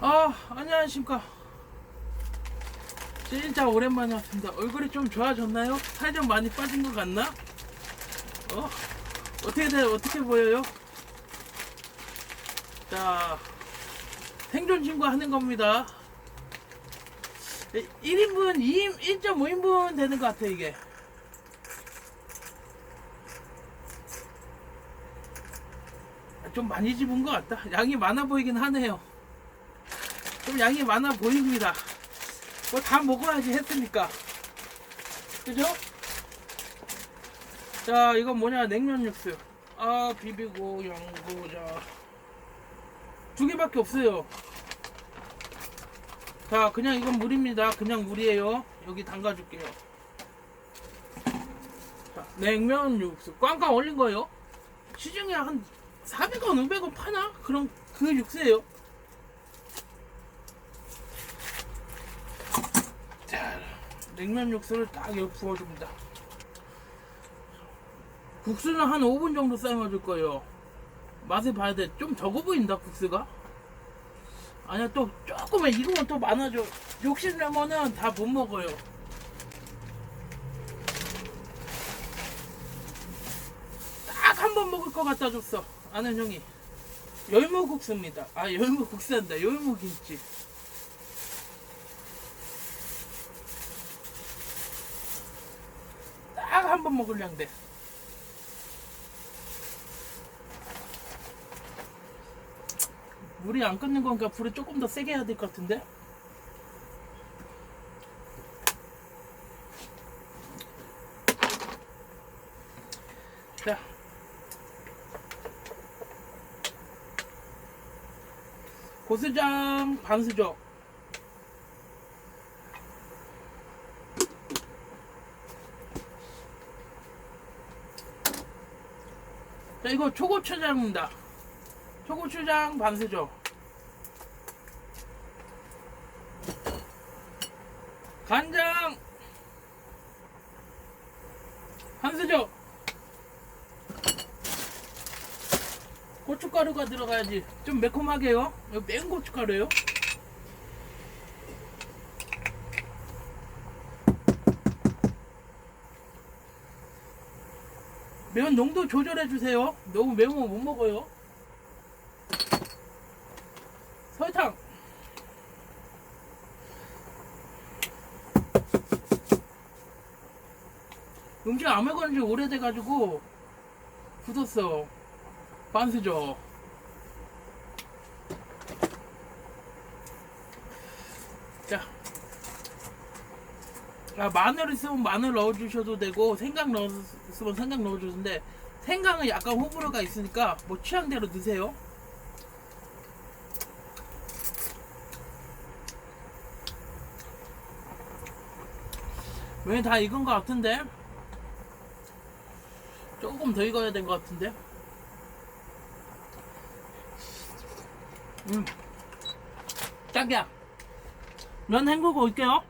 아, 안녕하십니까. 진짜 오랜만에 왔습니다. 얼굴이 좀 좋아졌나요? 살 좀 많이 빠진 것 같나? 어? 어떻게 돼? 어떻게 보여요? 자, 생존 신고 하는 겁니다. 1인분, 2인, 1.5인분 되는 것 같아, 이게. 좀 많이 집은 것 같다. 양이 많아 보이긴 하네요. 좀 양이 많아 보입니다. 뭐 다 먹어야지 했으니까. 그죠? 자, 이건 뭐냐, 냉면 육수. 아, 비비고, 양고, 자. 두 개밖에 없어요. 자, 그냥 이건 물입니다. 그냥 물이에요. 여기 담가줄게요. 자, 냉면 육수. 꽝꽝 얼린 거예요. 시중에 한 400원, 500원 파나? 그런 그 육수예요. 냉면 육수를 딱 여기 부어줍니다. 국수는 한 5분 정도 삶아줄 거예요. 맛을 봐야 돼. 좀 적어 보인다, 국수가. 아니야, 또 조금만 익으면 또 많아져. 욕심내면은 다 못 먹어요. 딱 한 번 먹을 것 갖다 줬어. 아는 형이. 열무국수입니다. 아, 열무국수한다. 열무김치. 번 먹으려는데. 물이 안 끓는 건가 불을 조금 더 세게 해야 될 것 같은데? 자. 고수장 반수저 이거 초고추장입니다. 초고추장 반수저 간장! 한수저 고춧가루가 들어가야지. 좀 매콤하게요. 이거 매운 고춧가루예요 매운 농도 조절해 주세요. 너무 매우면 못 먹어요. 설탕. 음식 안 먹은 지 오래돼가지고 굳었어. 반스죠 아, 마늘 있으면 마늘 넣어주셔도 되고 생강 넣었으면 생강 넣어주는데 생강은 약간 호불호가 있으니까 뭐 취향대로 드세요 왜 다 익은 것 같은데? 조금 더 익어야 된 것 같은데? 음. 딱이야. 면 헹구고 올게요.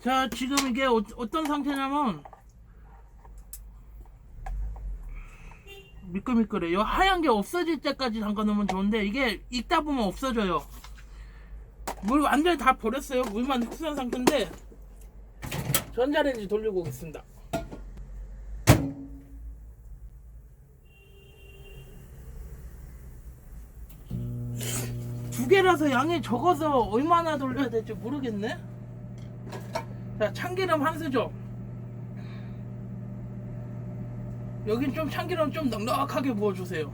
자, 지금 이게 어, 어떤 상태냐면, 미끌미끌해 요. 하얀 게 없어질 때까지 담가 놓으면 좋은데, 이게 익다 보면 없어져요. 물 완전히 다 버렸어요. 물만 흡수한 상태인데, 전자레인지 돌리고 오겠습니다. 두 개라서 양이 적어서 얼마나 돌려야 될지 모르겠네. 자, 참기름 한 수저. 여긴 좀 참기름 좀 넉넉하게 부어주세요.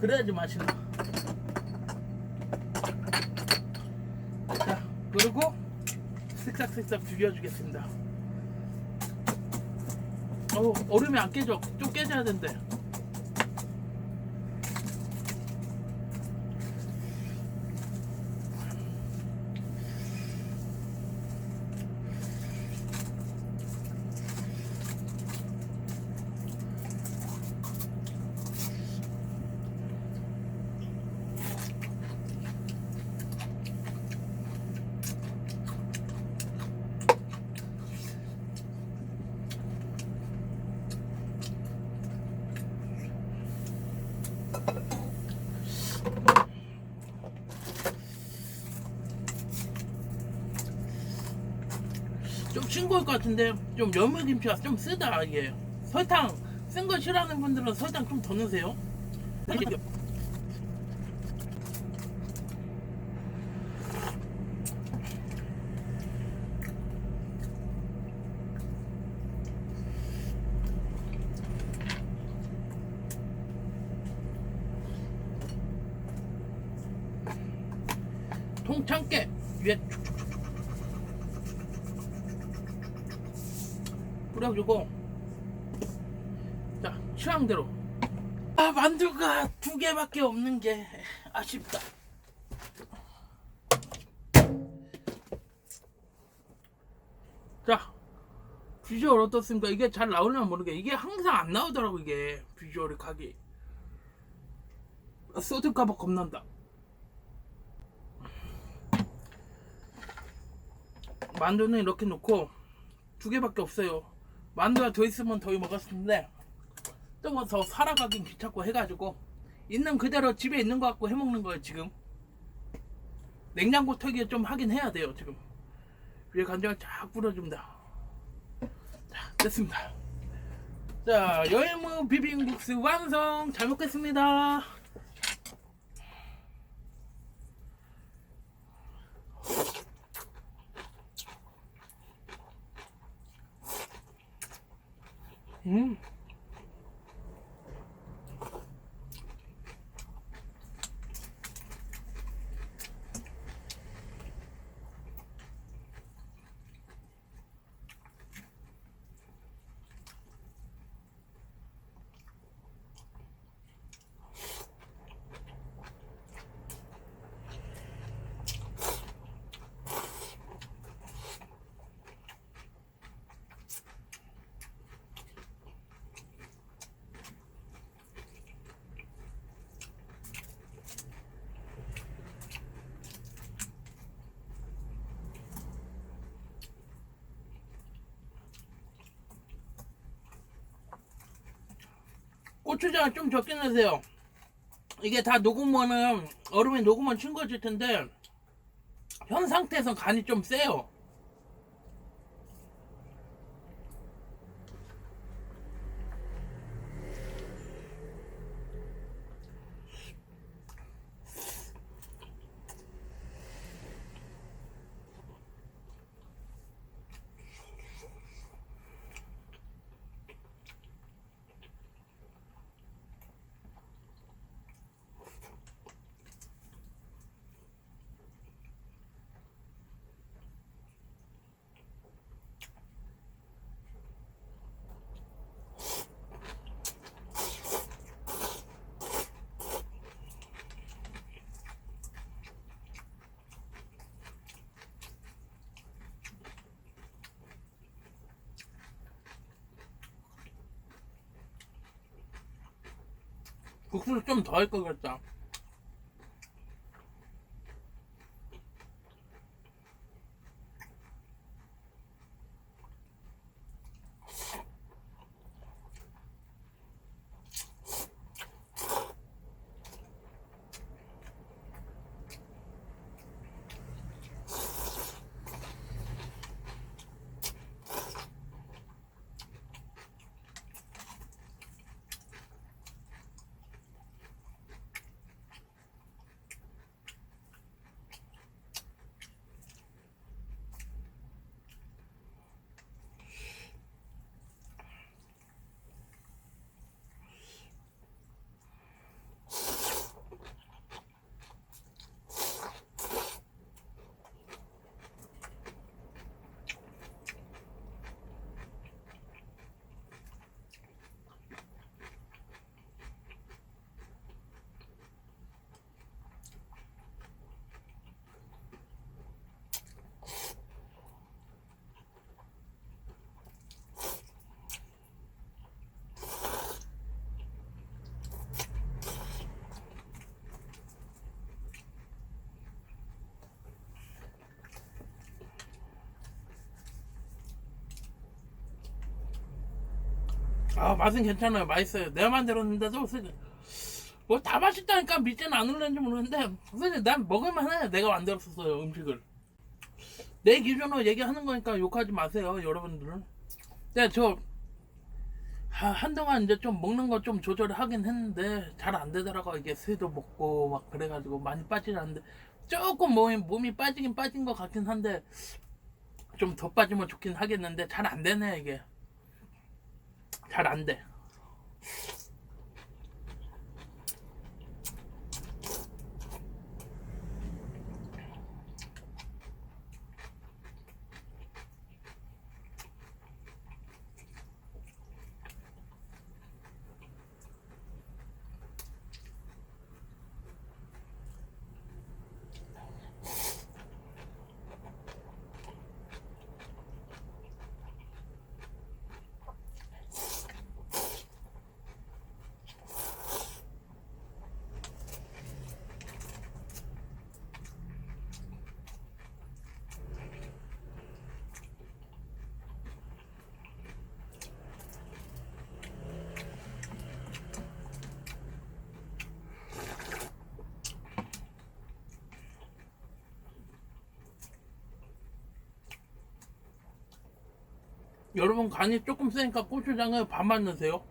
그래야지 맛있나. 자, 그리고 쓱싹쓱싹 비벼주겠습니다. 어, 얼음이 안 깨져. 좀 깨져야 된대. 좀 싱거울 것 같은데 좀 열무김치가 좀 쓰다 이게 설탕 쓴 거 싫어하는 분들은 설탕 좀 더 넣으세요. 통참깨 위에 뿌려주고 자 취향대로. 아 만두가 두 개밖에 없는 게 아쉽다. 자 비주얼 어떻습니까? 이게 잘 나오려면 모르게 이게 항상 안 나오더라고 이게 비주얼이 각이. 쏟을까봐 겁난다 만두는 이렇게 놓고 두 개밖에 없어요. 만두가 더 있으면 뭐더 살아가긴 귀찮고 해가지고 있는 그대로 집에 있는 거 갖고 해먹는 거예요 지금. 냉장고 털기 좀 하긴 해야 돼요 지금. 위에 간장을 쫙 뿌려줍니다. 자 됐습니다. 자 여행무 비빔국수 완성 잘 먹겠습니다. 음. 고추장 좀 적게 넣으세요. 이게 다 녹으면은 얼음에 녹으면 싱거워질 텐데 현 상태에서 간이 좀 세요. 국수를 좀 더 할 걸 그랬다. 아 맛은 괜찮아요. 맛있어요. 내가 만들었는데도 뭐 다 맛있다니까 믿지는 않을는지 모르는데 선생님 난 먹을만 해 내가 만들었었어요 음식을. 내 기준으로 얘기하는 거니까 욕하지 마세요, 여러분들은. 근데 저 하- 한동안 이제 좀 먹는 거 좀 조절을 하긴 했는데 잘 안 되더라고. 이게 새도 먹고 막 그래가지고 많이 빠지지 않는데 조금 몸이, 몸이 빠지긴 빠진 것 같긴 한데 좀 더 빠지면 좋긴 하겠는데 잘 안 되네 이게 잘 안 돼. 여러분 간이 조금 세니까 고추장을 반만 넣으세요.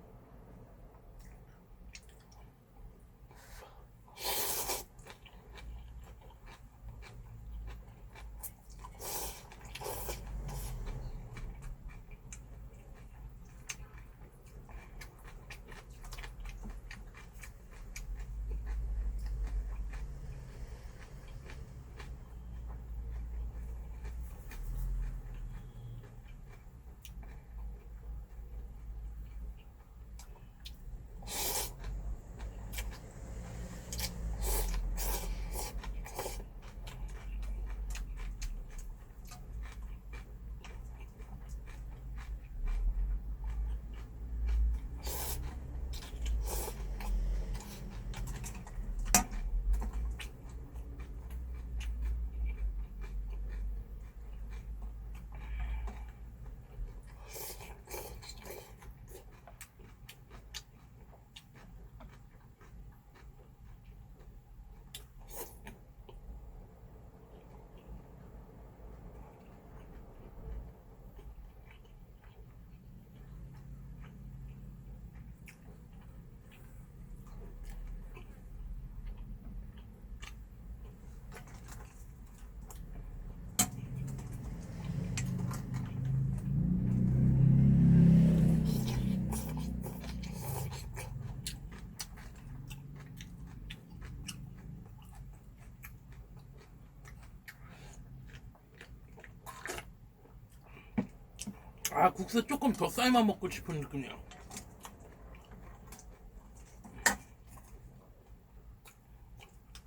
아 국수 조금 더 삶아 먹고 싶은 느낌이야.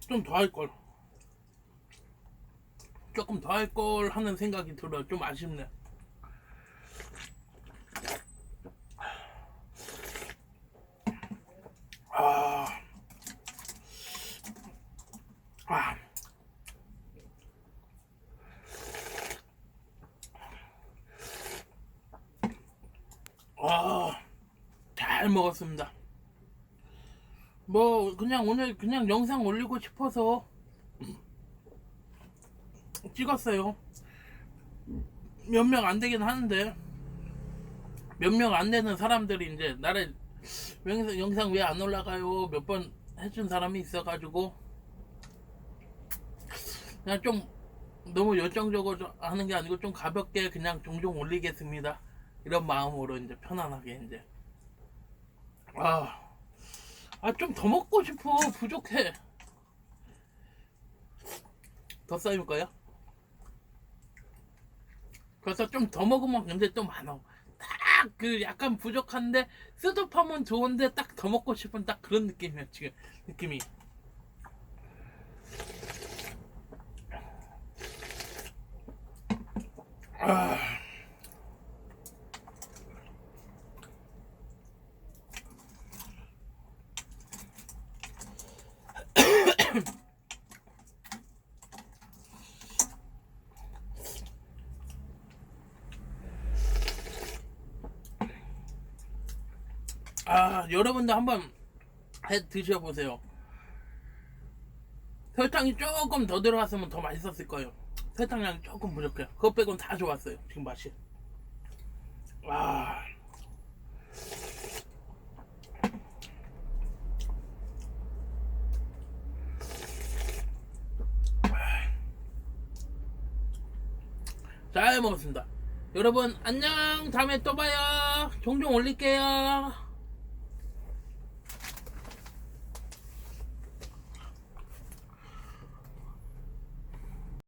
좀 더 할 걸. 조금 더 할 걸 하는 생각이 들어. 좀 아쉽네. 아, 잘 먹었습니다. 뭐 그냥 오늘 그냥 영상 올리고 싶어서 찍었어요. 몇 명 안 되긴 하는데 몇 명 안 되는 사람들이 이제 나를 영상, 영상 왜 안 올라가요? 몇 번 해준 사람이 있어가지고 그냥 좀 너무 열정적으로 하는 게 아니고 좀 가볍게 그냥 종종 올리겠습니다. 이런 마음으로 이제 편안하게 이제. 아, 아좀 더 먹고 싶어. 부족해. 더 쌓일까요? 그래서 좀 더 먹으면 근데 또 많아. 딱 그 약간 부족한데 쓰듯하면 좋은데 딱 더 먹고 싶은 딱 그런 느낌이야 지금. 느낌이. 아. 아, 여러분도 한번 해 드셔보세요. 설탕이 조금 더 들어갔으면 더 맛있었을 거예요. 설탕량 조금 부족해요. 그것 빼곤 다 좋았어요. 지금 맛이. 와. 잘 먹었습니다. 여러분 안녕 다음에 또 봐요. 종종 올릴게요.